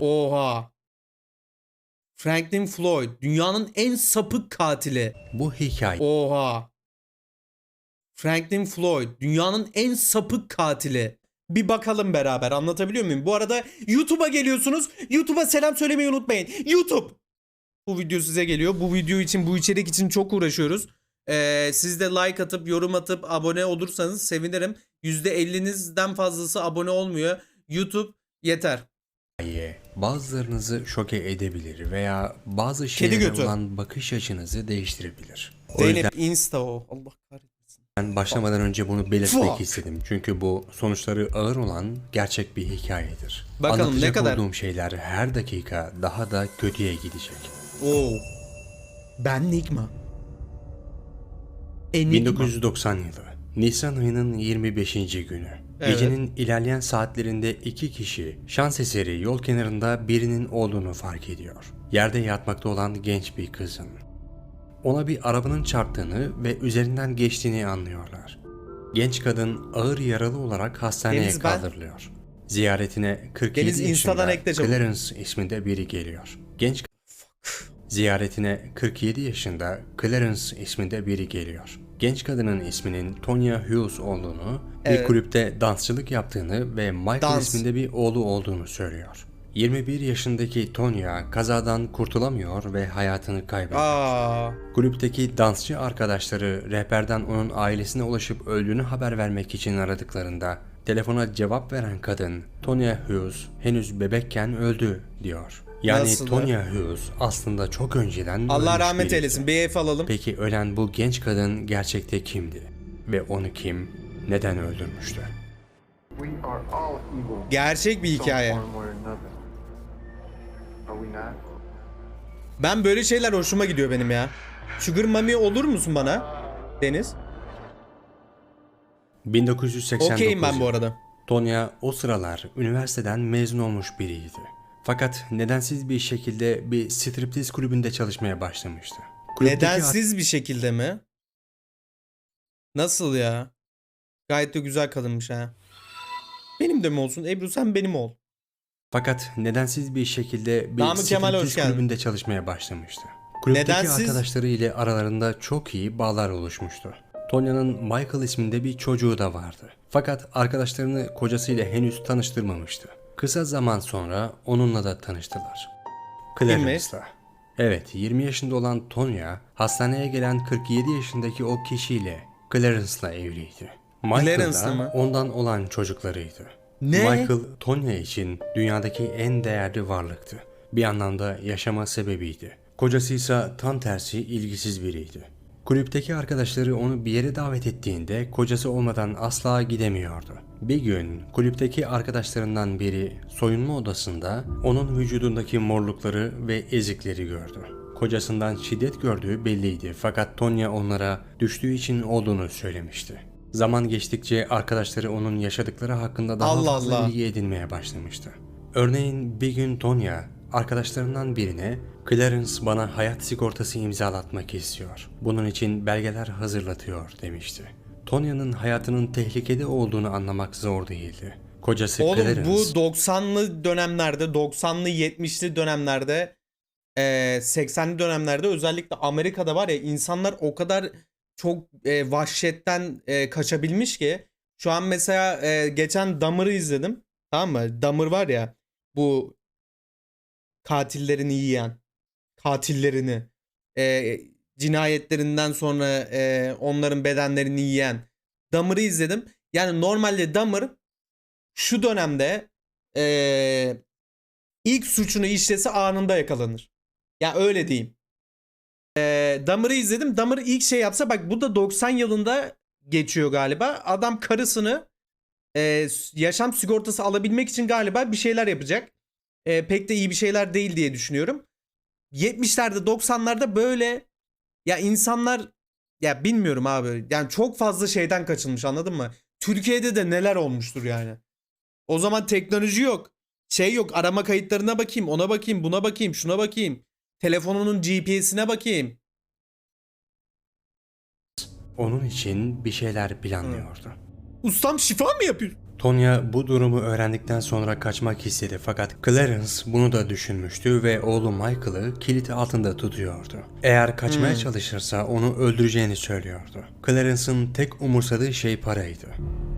Oha. Franklin Floyd dünyanın en sapık katili. Bu hikaye Oha. Franklin Floyd dünyanın en sapık katili. Bir bakalım beraber anlatabiliyor muyum? Bu arada YouTube'a geliyorsunuz. YouTube'a selam söylemeyi unutmayın. YouTube. Bu video size geliyor. Bu video için bu içerik için çok uğraşıyoruz. Ee, siz de like atıp yorum atıp abone olursanız sevinirim. %50'nizden fazlası abone olmuyor. YouTube yeter. Bazılarınızı şoke edebilir veya bazı şeylere götü. olan bakış açınızı değiştirebilir. O Zeynep yüzden Insta o. Allah kahretsin. ben başlamadan önce bunu belirtmek Fuck. istedim. Çünkü bu sonuçları ağır olan gerçek bir hikayedir. Bakalım ne Anlatacak kadar- olduğum şeyler her dakika daha da kötüye gidecek. Oo. Ben Nigma. Enigma. 1990 yılı. Nisan ayının 25. günü. Evet. Gecenin ilerleyen saatlerinde iki kişi şans eseri yol kenarında birinin olduğunu fark ediyor. Yerde yatmakta olan genç bir kızın. Ona bir arabanın çarptığını ve üzerinden geçtiğini anlıyorlar. Genç kadın ağır yaralı olarak hastaneye Deniz, ben- kaldırılıyor. Ziyaretine 47 Deniz, Insta'dan yaşında. Clarence isminde biri geliyor. Genç Ziyaretine 47 yaşında Clarence isminde biri geliyor. Genç kadının isminin Tonya Hughes olduğunu, Evet. bir kulüpte dansçılık yaptığını ve Michael Dans. isminde bir oğlu olduğunu söylüyor. 21 yaşındaki Tonya kazadan kurtulamıyor ve hayatını kaybediyor. Aa. Kulüpteki dansçı arkadaşları rehberden onun ailesine ulaşıp öldüğünü haber vermek için aradıklarında telefona cevap veren kadın Tonya Hughes henüz bebekken öldü diyor. Yani Nasıl Tonya Hughes aslında çok önceden Allah ölmüş rahmet biriydi. eylesin. Bir F alalım. Peki ölen bu genç kadın gerçekte kimdi? Ve onu kim, neden öldürmüştü? Gerçek bir hikaye. Ben böyle şeyler hoşuma gidiyor benim ya. Sugar Mami olur musun bana? Deniz. 1989 Okeyim ben bu arada. Tonya o sıralar üniversiteden mezun olmuş biriydi. Fakat nedensiz bir şekilde bir striptiz kulübünde çalışmaya başlamıştı. Kulüpteki Nedensiz bir şekilde mi? Nasıl ya? Gayet de güzel kadınmış ha. Benim de mi olsun? Ebru sen benim ol. Fakat nedensiz bir şekilde bir Namık Kemal, hoş striptiz geldin. kulübünde çalışmaya başlamıştı. Kulüpteki Nedensiz- arkadaşları ile aralarında çok iyi bağlar oluşmuştu. Tonya'nın Michael isminde bir çocuğu da vardı. Fakat arkadaşlarını kocasıyla henüz tanıştırmamıştı. Kısa zaman sonra onunla da tanıştılar. Clarence'la. Evet, 20 yaşında olan Tonya, hastaneye gelen 47 yaşındaki o kişiyle Clarence'la evliydi. Michael da ondan olan çocuklarıydı. Ne? Michael, Tonya için dünyadaki en değerli varlıktı. Bir anlamda yaşama sebebiydi. Kocası ise tam tersi ilgisiz biriydi. Kulüpteki arkadaşları onu bir yere davet ettiğinde kocası olmadan asla gidemiyordu. Bir gün kulüpteki arkadaşlarından biri soyunma odasında onun vücudundaki morlukları ve ezikleri gördü. Kocasından şiddet gördüğü belliydi fakat Tonya onlara düştüğü için olduğunu söylemişti. Zaman geçtikçe arkadaşları onun yaşadıkları hakkında daha Allah fazla Allah. bilgi edinmeye başlamıştı. Örneğin bir gün Tonya arkadaşlarından birine Clarence bana hayat sigortası imzalatmak istiyor. Bunun için belgeler hazırlatıyor demişti. Tonya'nın hayatının tehlikede olduğunu anlamak zor değildi. Kocası Oğlum Clarence bu 90'lı dönemlerde, 90'lı 70'li dönemlerde, eee, 80'li dönemlerde özellikle Amerika'da var ya insanlar o kadar çok eee, vahşetten eee, kaçabilmiş ki şu an mesela eee, geçen Dahmer'ı izledim. Tamam mı? Dahmer var ya bu katillerini yiyen katillerini eee, cinayetlerinden sonra eee, onların bedenlerini yiyen Dahmer'ı izledim. Yani normalde Dahmer şu dönemde eee, ilk suçunu işlese anında yakalanır. Ya öyle diyeyim. Eee Dahmer'ı izledim. Dahmer ilk şey yapsa bak bu da 90 yılında geçiyor galiba. Adam karısını eee, yaşam sigortası alabilmek için galiba bir şeyler yapacak. Eee, pek de iyi bir şeyler değil diye düşünüyorum. 70'lerde 90'larda böyle ya insanlar ya bilmiyorum abi. Yani çok fazla şeyden kaçılmış anladın mı? Türkiye'de de neler olmuştur yani. O zaman teknoloji yok. Şey yok arama kayıtlarına bakayım ona bakayım buna bakayım şuna bakayım. Telefonunun GPS'ine bakayım. onun için bir şeyler planlıyordu. Ustam şifa mı yapıyor? Tonya bu durumu öğrendikten sonra kaçmak istedi fakat Clarence bunu da düşünmüştü ve oğlu Michael'ı kilit altında tutuyordu. Eğer kaçmaya çalışırsa onu öldüreceğini söylüyordu. Clarence'ın tek umursadığı şey paraydı.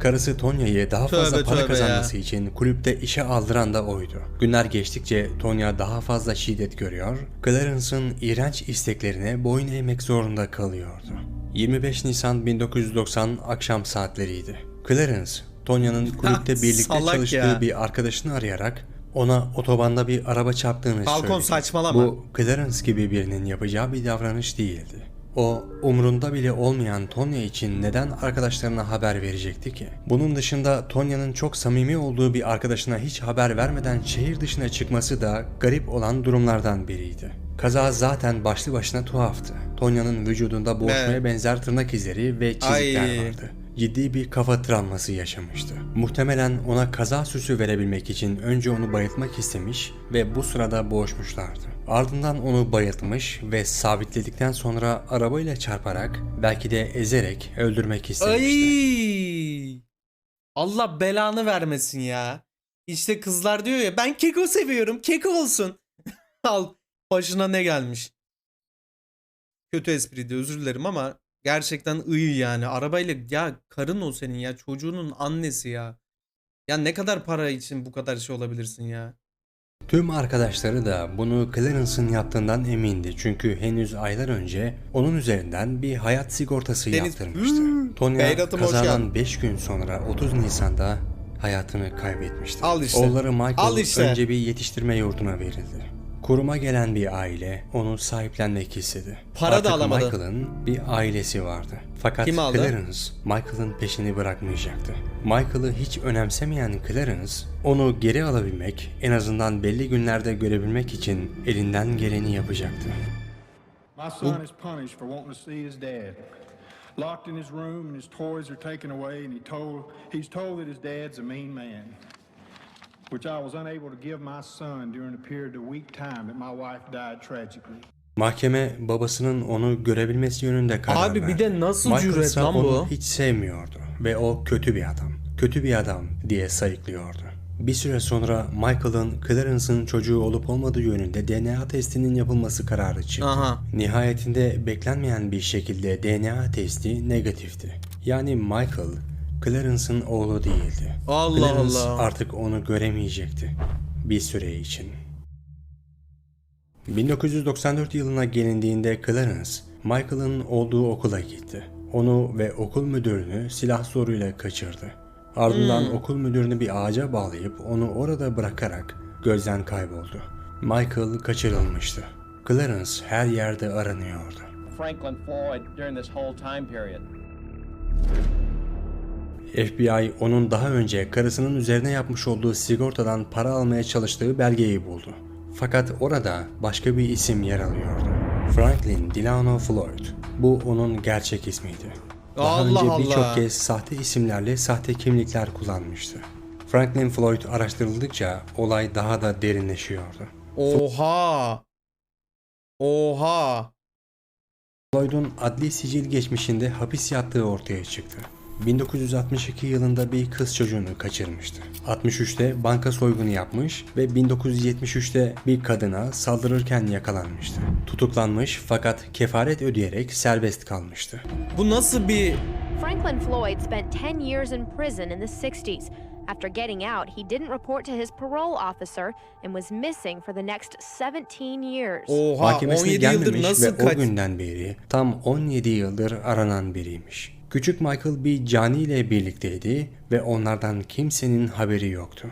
Karısı Tonya'yı daha fazla Tövbe para tövbe kazanması için kulüpte işe aldıran da oydu. Günler geçtikçe Tonya daha fazla şiddet görüyor, Clarence'ın iğrenç isteklerine boyun eğmek zorunda kalıyordu. 25 Nisan 1990 akşam saatleriydi. Clarence, Tonya'nın kulüpte birlikte Salak çalıştığı ya. bir arkadaşını arayarak ona otobanda bir araba çarptığını Falcon söyledi. saçmalama. Bu Clarence gibi birinin yapacağı bir davranış değildi. O umrunda bile olmayan Tonya için neden arkadaşlarına haber verecekti ki? Bunun dışında Tonya'nın çok samimi olduğu bir arkadaşına hiç haber vermeden şehir dışına çıkması da garip olan durumlardan biriydi. Kaza zaten başlı başına tuhaftı. Tonya'nın vücudunda boğuşmaya Evet. benzer tırnak izleri ve çizikler Ay. vardı ciddi bir kafa travması yaşamıştı. Muhtemelen ona kaza süsü verebilmek için önce onu bayıltmak istemiş ve bu sırada boğuşmuşlardı. Ardından onu bayıltmış ve sabitledikten sonra arabayla çarparak belki de ezerek öldürmek istemişti. Ay! Allah belanı vermesin ya. İşte kızlar diyor ya ben keko seviyorum. Keko olsun. Al başına ne gelmiş. Kötü espriydi özür dilerim ama gerçekten iyi yani. Arabayla ya karın o senin ya çocuğunun annesi ya. Ya ne kadar para için bu kadar şey olabilirsin ya. Tüm arkadaşları da bunu Clarence'ın yaptığından emindi çünkü henüz aylar önce onun üzerinden bir hayat sigortası Deniz- yaptırmıştı. Hmm. Tonya kazadan geldin. 5 gün sonra 30 Nisan'da hayatını kaybetmişti. Al işte. Oğulları Michael Al işte. önce bir yetiştirme yurduna verildi. Kuruma gelen bir aile onu sahiplenmek istedi. Para da Artık alamadı. Michael'ın bir ailesi vardı. Fakat Kim aldı? Clarence Michael'ın peşini bırakmayacaktı. Michael'ı hiç önemsemeyen Clarence onu geri alabilmek, en azından belli günlerde görebilmek için elinden geleni yapacaktı. My son is punished for wanting to see his dad. Locked in his room and his toys are taken away and he told he's told that his dad's a mean man. Which I was unable to give my son during a period of week time that my wife died tragically. Mahkeme babasının onu görebilmesi yönünde karar Abi bir verdi. de nasıl Michael cüret lan onu bu? hiç sevmiyordu ve o kötü bir adam. Kötü bir adam diye sayıklıyordu. Bir süre sonra Michael'ın Clarence'ın çocuğu olup olmadığı yönünde DNA testinin yapılması kararı çıktı. Aha. Nihayetinde beklenmeyen bir şekilde DNA testi negatifti. Yani Michael, Clarence'ın oğlu değildi. Allah Clarence Allah. artık onu göremeyecekti. Bir süre için. 1994 yılına gelindiğinde Clarence, Michael'ın olduğu okula gitti. Onu ve okul müdürünü silah zoruyla kaçırdı. Ardından okul müdürünü bir ağaca bağlayıp onu orada bırakarak gözden kayboldu. Michael kaçırılmıştı. Clarence her yerde aranıyordu. Franklin Floyd during this whole time period. FBI onun daha önce karısının üzerine yapmış olduğu sigortadan para almaya çalıştığı belgeyi buldu. Fakat orada başka bir isim yer alıyordu. Franklin Delano Floyd. Bu onun gerçek ismiydi. Daha Allah önce birçok kez sahte isimlerle sahte kimlikler kullanmıştı. Franklin Floyd araştırıldıkça olay daha da derinleşiyordu. Oha. Oha. Floyd'un adli sicil geçmişinde hapis yattığı ortaya çıktı. 1962 yılında bir kız çocuğunu kaçırmıştı. 63'te banka soygunu yapmış ve 1973'te bir kadına saldırırken yakalanmıştı. Tutuklanmış fakat kefaret ödeyerek serbest kalmıştı. Bu nasıl bir Franklin Floyd spent 10 years in prison in the 60s. After getting out, he didn't report to his parole officer and was missing for the next 17 years. Oha Mahkemesine 17 yıldır gelmemiş nasıl ve kaç o günden beri tam 17 yıldır aranan biriymiş. Küçük Michael bir cani ile birlikteydi ve onlardan kimsenin haberi yoktu.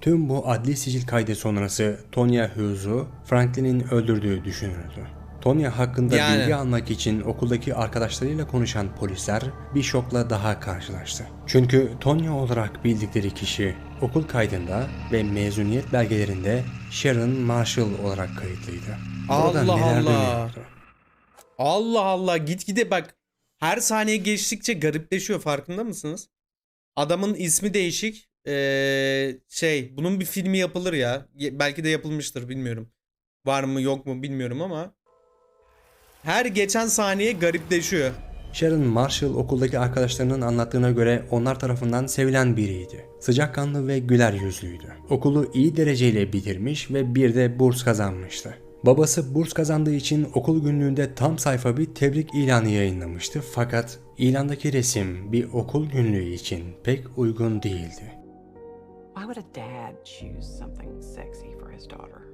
Tüm bu adli sicil kaydı sonrası Tonya Hughes'u Franklin'in öldürdüğü düşünüldü. Tonya hakkında Yani. bilgi almak için okuldaki arkadaşlarıyla konuşan polisler bir şokla daha karşılaştı. Çünkü Tonya olarak bildikleri kişi okul kaydında ve mezuniyet belgelerinde Sharon Marshall olarak kayıtlıydı. Orada Allah neler Allah. dönüyordu? Allah Allah gitgide bak her saniye geçtikçe garipleşiyor farkında mısınız? Adamın ismi değişik. Ee, şey bunun bir filmi yapılır ya. Belki de yapılmıştır bilmiyorum. Var mı yok mu bilmiyorum ama her geçen saniye garipleşiyor. Sharon Marshall okuldaki arkadaşlarının anlattığına göre onlar tarafından sevilen biriydi. Sıcakkanlı ve güler yüzlüydü. Okulu iyi dereceyle bitirmiş ve bir de burs kazanmıştı. Babası burs kazandığı için okul günlüğünde tam sayfa bir tebrik ilanı yayınlamıştı fakat ilandaki resim bir okul günlüğü için pek uygun değildi. Why would a dad choose something sexy for his daughter?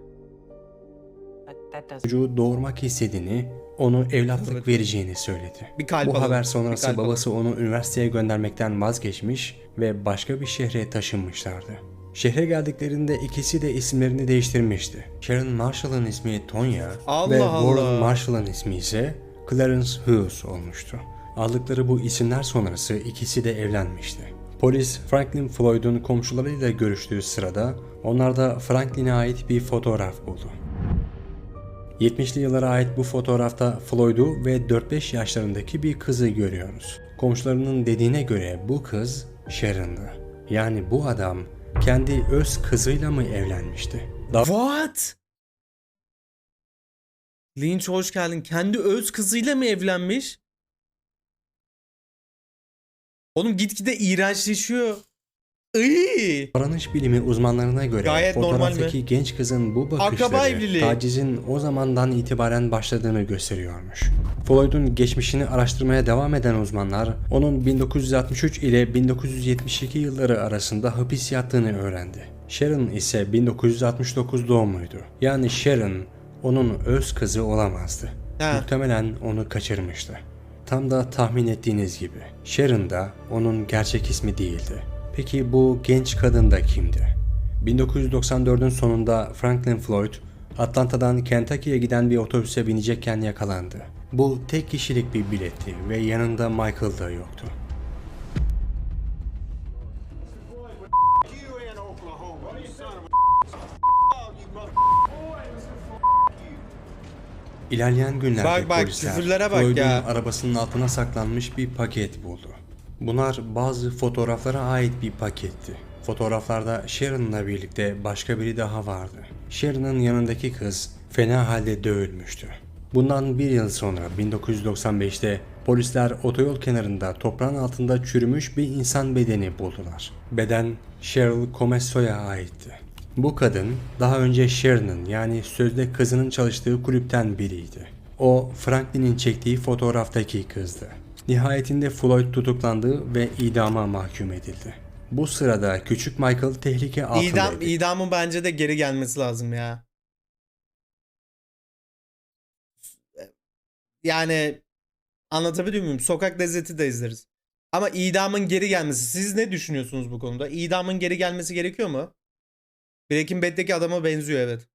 Çocuğu doğurmak istediğini, onu evlatlık vereceğini söyledi. Bir kalp Bu haber bir sonrası babası onu üniversiteye göndermekten vazgeçmiş ve başka bir şehre taşınmışlardı. Şehre geldiklerinde ikisi de isimlerini değiştirmişti. Sharon Marshall'ın ismi Tonya Allah ve. Warren Marshall'ın ismi ise Clarence Hughes olmuştu. Aldıkları bu isimler sonrası ikisi de evlenmişti. Polis Franklin Floyd'un komşularıyla görüştüğü sırada onlarda Franklin'e ait bir fotoğraf buldu. 70'li yıllara ait bu fotoğrafta Floyd'u ve 4-5 yaşlarındaki bir kızı görüyoruz. Komşularının dediğine göre bu kız Sharon'dı. Yani bu adam kendi öz kızıyla mı evlenmişti? Daha What? Lynch hoş geldin. Kendi öz kızıyla mı evlenmiş? Oğlum gitgide iğrençleşiyor. Iy! Davranış bilimi uzmanlarına göre Gayet fotoğraftaki genç kızın bu Akraba bakışları evliliği. tacizin o zamandan itibaren başladığını gösteriyormuş. Floyd'un geçmişini araştırmaya devam eden uzmanlar onun 1963 ile 1972 yılları arasında hapis yattığını öğrendi. Sharon ise 1969 doğumluydu. Yani Sharon onun öz kızı olamazdı. He. Muhtemelen onu kaçırmıştı. Tam da tahmin ettiğiniz gibi. Sharon da onun gerçek ismi değildi. Peki bu genç kadın da kimdi? 1994'ün sonunda Franklin Floyd, Atlanta'dan Kentucky'ye giden bir otobüse binecekken yakalandı. Bu tek kişilik bir biletti ve yanında Michael da yoktu. İlerleyen günlerde Bak bak, polisler bak Floyd'un arabasının altına saklanmış bir paket buldu. Bunlar bazı fotoğraflara ait bir paketti. Fotoğraflarda Sharon'la birlikte başka biri daha vardı. Sharon'ın yanındaki kız fena halde dövülmüştü. Bundan bir yıl sonra 1995'te polisler otoyol kenarında toprağın altında çürümüş bir insan bedeni buldular. Beden Cheryl Comesso'ya aitti. Bu kadın daha önce Sharon'ın yani sözde kızının çalıştığı kulüpten biriydi. O Franklin'in çektiği fotoğraftaki kızdı. Nihayetinde Floyd tutuklandı ve idama mahkum edildi. Bu sırada küçük Michael tehlike altındaydı. İdam, idamın bence de geri gelmesi lazım ya. Yani anlatabiliyor muyum? Sokak lezzeti de izleriz. Ama idamın geri gelmesi. Siz ne düşünüyorsunuz bu konuda? İdamın geri gelmesi gerekiyor mu? Breaking Bad'deki adama benziyor evet.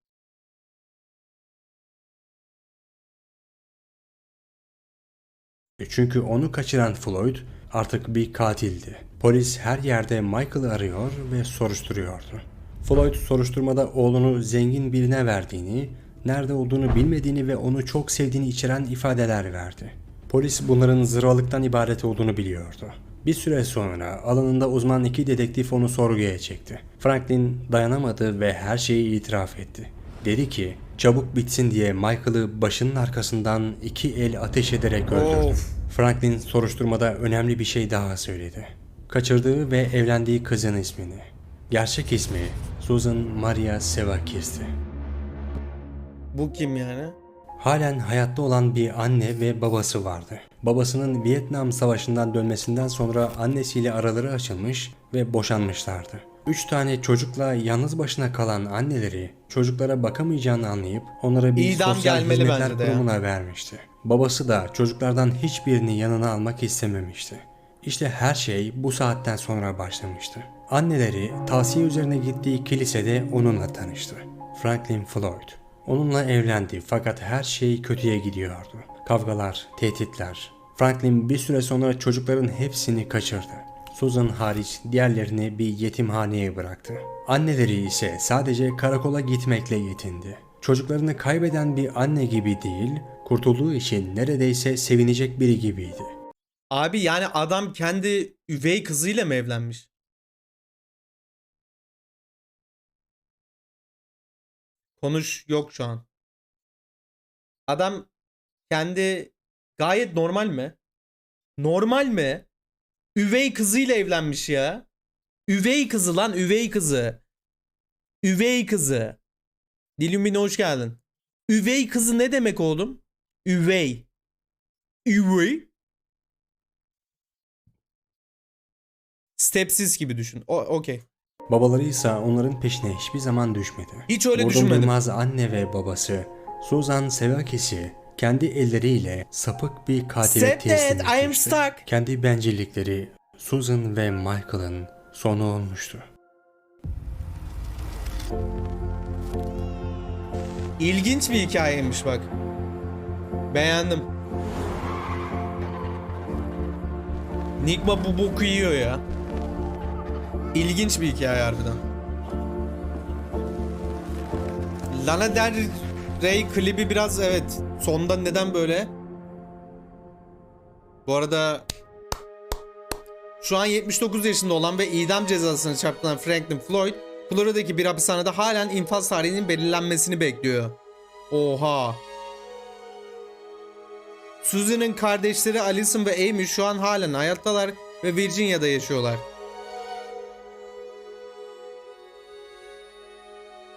Çünkü onu kaçıran Floyd artık bir katildi. Polis her yerde Michael'ı arıyor ve soruşturuyordu. Floyd soruşturmada oğlunu zengin birine verdiğini, nerede olduğunu bilmediğini ve onu çok sevdiğini içeren ifadeler verdi. Polis bunların zırvalıktan ibaret olduğunu biliyordu. Bir süre sonra alanında uzman iki dedektif onu sorguya çekti. Franklin dayanamadı ve her şeyi itiraf etti. Dedi ki çabuk bitsin diye Michael'ı başının arkasından iki el ateş ederek öldürdü. Of. Franklin soruşturmada önemli bir şey daha söyledi. Kaçırdığı ve evlendiği kızın ismini. Gerçek ismi Susan Maria Sevakis'ti. Bu kim yani? Halen hayatta olan bir anne ve babası vardı. Babasının Vietnam Savaşı'ndan dönmesinden sonra annesiyle araları açılmış ve boşanmışlardı. Üç tane çocukla yalnız başına kalan anneleri çocuklara bakamayacağını anlayıp onlara bir İdam sosyal hizmetler de ya. kurumuna vermişti. Babası da çocuklardan hiçbirini yanına almak istememişti. İşte her şey bu saatten sonra başlamıştı. Anneleri tavsiye üzerine gittiği kilisede onunla tanıştı. Franklin Floyd. Onunla evlendi fakat her şey kötüye gidiyordu. Kavgalar, tehditler. Franklin bir süre sonra çocukların hepsini kaçırdı. Susan hariç diğerlerini bir yetimhaneye bıraktı. Anneleri ise sadece karakola gitmekle yetindi. Çocuklarını kaybeden bir anne gibi değil, kurtulduğu için neredeyse sevinecek biri gibiydi. Abi yani adam kendi üvey kızıyla mı evlenmiş? Konuş yok şu an. Adam kendi gayet normal mi? Normal mi? Üvey kızıyla evlenmiş ya. Üvey kızı lan üvey kızı. Üvey kızı. Dilümine hoş geldin. Üvey kızı ne demek oğlum? Üvey. Üvey. Stepsiz gibi düşün. O okey. Babaları ise onların peşine hiçbir zaman düşmedi. Hiç öyle Vurdum düşünmedim. duymaz anne ve babası Suzan Sevakis'i kendi elleriyle sapık bir katile teslim etmişti. Kendi bencillikleri Susan ve Michael'ın sonu olmuştu. İlginç bir hikayeymiş bak. Beğendim. Nigma bu boku yiyor ya. İlginç bir hikaye harbiden. Lana Del Rey klibi biraz evet. Sonda neden böyle? Bu arada şu an 79 yaşında olan ve idam cezasını çarptıran Franklin Floyd, Florida'daki bir hapishanede halen infaz tarihinin belirlenmesini bekliyor. Oha. Suzy'nin kardeşleri Alison ve Amy şu an halen hayattalar ve Virginia'da yaşıyorlar.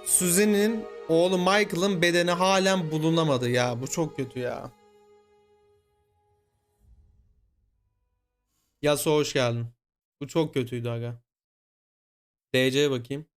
Suzy'nin oğlu Michael'ın bedeni halen bulunamadı ya. Bu çok kötü ya. Yasuo hoş geldin. Bu çok kötüydü aga. DC'ye bakayım.